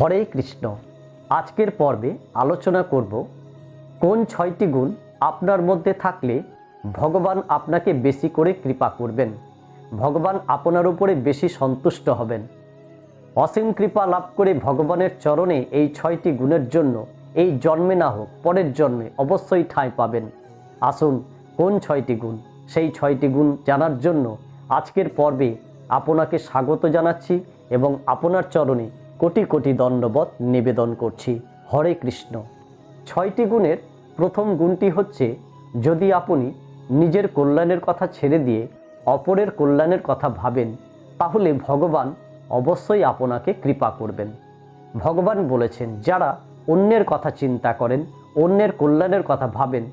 হরে কৃষ্ণ। আজকের পর্বে আলোচনা করব কোন ছয়টি গুণ আপনার মধ্যে থাকলে ভগবান আপনাকে বেশি করে কৃপা করবেন? ভগবান আপনার উপরে বেশি সন্তুষ্ট হবেন। অসীম কৃপা লাভ করে ভগবানের চরণে এই ছয়টি গুণের জন্য এই জন্মে না হোক, পরের জন্মে অবশ্যই ঠাঁই পাবেন। আসুন, কোন ছয়টি গুণ? সেই ছয়টি গুণ জানার জন্য আজকের পর্বে আপনাকে স্বাগত জানাচ্ছি এবং আপনার চরণে কোটি কোটি দণ্ডবত নিবেদন করছি। হরে কৃষ্ণ। ছয়টি গুণের প্রথম গুণটি হচ্ছে, যদি আপনি নিজের কল্যাণের কথা ছেড়ে দিয়ে অপরের কল্যাণের কথা ভাবেন, তাহলে ভগবান অবশ্যই আপনাকে কৃপা করবেন। ভগবান বলেছেন, যারা অন্যের কথা চিন্তা করেন, অন্যের কল্যাণের কথা ভাবেন,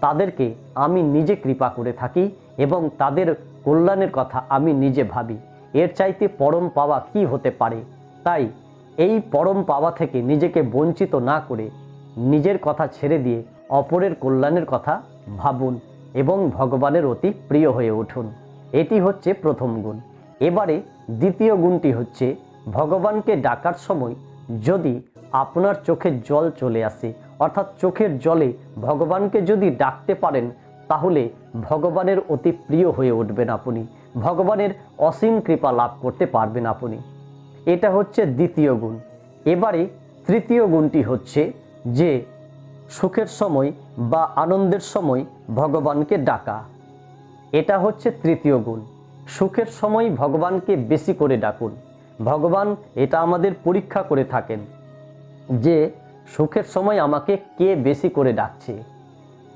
তাদেরকে আমি নিজে কৃপা করে থাকি এবং তাদের কল্যাণের কথা আমি নিজে ভাবি। এর চাইতে পরম পাওয়া কি হতে পারে? তাই এই পরম পাওয়া থেকে নিজেকে বঞ্চিত না করে নিজের কথা ছেড়ে দিয়ে অপরের কল্যাণের কথা ভাবুন এবং ভগবানের অতি প্রিয় হয়ে উঠুন। এটি হচ্ছে প্রথম গুণ। এবারে দ্বিতীয় গুণটি হচ্ছে, ভগবানকে ডাকার সময় যদি আপনার চোখের জল চলে আসে, অর্থাৎ চোখের জলে ভগবানকে যদি ডাকতে পারেন, তাহলে ভগবানের অতি প্রিয় হয়ে উঠবেন আপনি। ভগবানের অসীম কৃপা লাভ করতে পারবেন আপনি। এটা হচ্ছে দ্বিতীয় গুণ। এবারে তৃতীয় গুণটি হচ্ছে যে সুখের সময় বা আনন্দের সময় ভগবানকে ডাকা। এটা হচ্ছে তৃতীয় গুণ। সুখের সময় ভগবানকে বেশি করে ডাকুন। ভগবান এটা আমাদের পরীক্ষা করে থাকেন যে সুখের সময় আমাকে কে বেশি করে ডাকছে।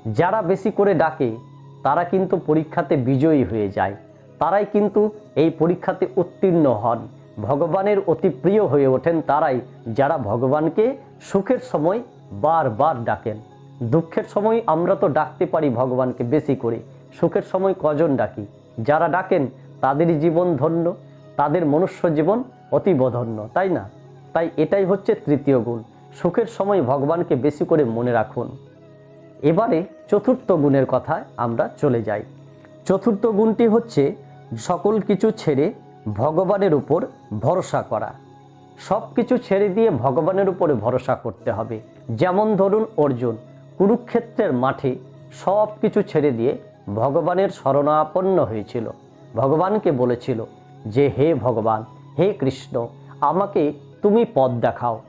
যারা বেশি করে ডাকে, তারা কিন্তু পরীক্ষাতে বিজয়ী হয়ে যায়। তারাই কিন্তু এই পরীক্ষাতে উত্তীর্ণ হন। ভগবানের অতি প্রিয় হয়ে ওঠেন তারাই, যারা ভগবানকে সুখের সময় বারবার ডাকেন। দুঃখের সময় আমরা তো ডাকতে পারি ভগবানকে বেশি করে। সুখের সময় কজন ডাকি? যারা ডাকেন তাদেরই জীবন ধন্য, তাদের মনুষ্য জীবন অতীব ধন্য তাই না? তাই এটাই হচ্ছে তৃতীয় গুণ। সুখের সময় ভগবানকে বেশি করে মনে রাখুন। এবারে চতুর্থ গুণের কথায় আমরা চলে যাই। চতুর্থ গুণটি হচ্ছে, সকল কিছু ছেড়ে ভগবানের উপর ভরসা করা। সব কিছু ছেড়ে দিয়ে ভগবানের উপরে ভরসা করতে হবে। যেমন ধরুন অর্জুন, কুরুক্ষেত্রের মাঠে সব কিছু ছেড়ে দিয়ে ভগবানের শরণাপন্ন হয়েছিল। ভগবানকে বলেছিল, যে হে ভগবান, হে কৃষ্ণ, আমাকে তুমি পথ দেখাও।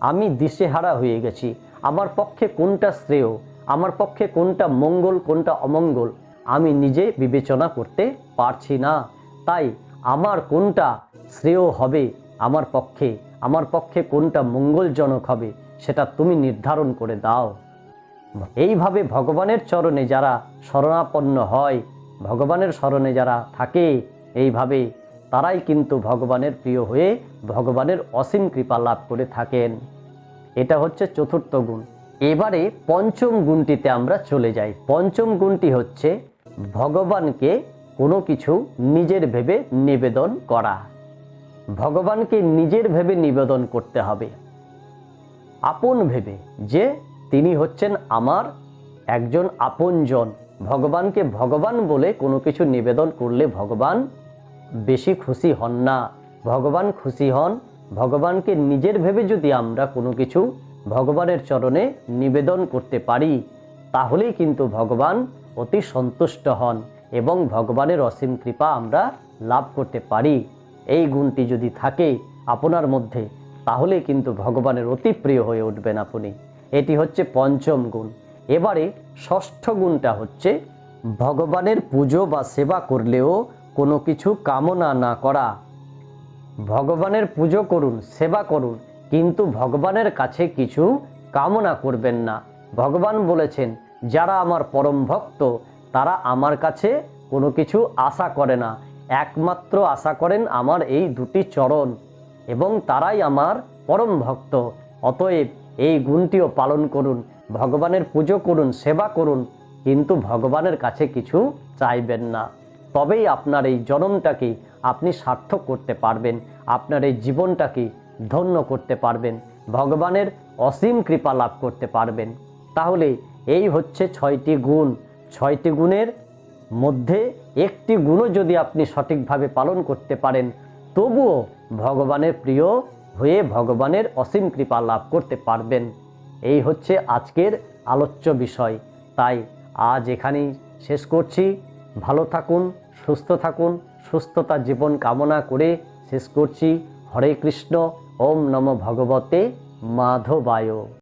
আমি দিশেহারা হয়ে গেছি। আমার পক্ষে কোনটা শ্রেয়, আমার পক্ষে কোনটা মঙ্গল, কোনটা অমঙ্গল, আমি নিজে বিবেচনা করতে পারছি না। তাই আমার কোনটা শ্রেয় হবে আমার পক্ষে? আমার পক্ষে কোনটা মঙ্গলজনক হবে? সেটা তুমি নির্ধারণ করে দাও। এইভাবে ভগবানের চরণে যারা শরণাপন্ন হয়, ভগবানের শরণে যারা থাকে, এইভাবে তারাই কিন্তু ভগবানের প্রিয় হয়ে ভগবানের অসীম কৃপা লাভ করে থাকেন। এটা হচ্ছে চতুর্থ গুণ। এবারে পঞ্চম গুণটিতে আমরা চলে যাই। পঞ্চম গুণটি হচ্ছে ভগবানকে কোনো কিছু নিজের ভেবে নিবেদন করা। ভগবানকে নিজের ভেবে নিবেদন করতে হবে। আপন ভেবে যে তিনি হচ্ছেন আমার একজন আপনজন। ভগবানকে ভগবান বলে কোনো কিছু নিবেদন করলে ভগবান বেশি খুশি হন না। ভগবান খুশি হন, ভগবানকে নিজের ভেবে যদি আমরা কোনো কিছু ভগবানের চরণে নিবেদন করতে পারি, তাহলেই কিন্তু ভগবান অতি সন্তুষ্ট হন। এবং ভগবানের অসীম কৃপা আমরা লাভ করতে পারি। এই গুণটি যদি থাকে আপনার মধ্যে, তাহলে কিন্তু ভগবানের অতি প্রিয় হয়ে উঠবেন আপনি। এটি হচ্ছে পঞ্চম গুণ। এবারে ষষ্ঠ গুণটা হচ্ছে, ভগবানের পুজো বা সেবা করলেও কোনো কিছু কামনা না করা। ভগবানের পুজো করুন, সেবা করুন, কিন্তু ভগবানের কাছে কিছু কামনা করবেন না। ভগবান বলেছেন, যারা আমার পরম ভক্ত তারা আমার কাছে কোনো কিছু আশা করে না। একমাত্র আশা করেন আমার এই দুটি চরণ এবং তারাই আমার পরম ভক্ত। অতএব এই গুণটিও পালন করুন, ভগবানের পুজো করুন, সেবা করুন, কিন্তু ভগবানের কাছে কিছু চাইবেন না। তবেই আপনার এই জনমটাকে আপনি সার্থক করতে পারবেন, আপনার এই জীবনটাকে ধন্য করতে পারবেন, ভগবানের অসীম কৃপা লাভ করতে পারবেন। তাহলে এই হচ্ছে ছয়টি গুণ। ছয়টি গুণের মধ্যে একটি গুণও যদি আপনি সঠিকভাবে পালন করতে পারেন, তবুও ভগবানের প্রিয় হয়ে ভগবানের অসীম কৃপা লাভ করতে পারবেন। এই হচ্ছে আজকের আলোচ্য বিষয়। তাই আজ এখানেই শেষ করছি। ভালো থাকুন, সুস্থ থাকুন, সুস্থতা জীবন কামনা করে শেষ করছি। হরে কৃষ্ণ, ওম নম ভগবতে মাধবায়।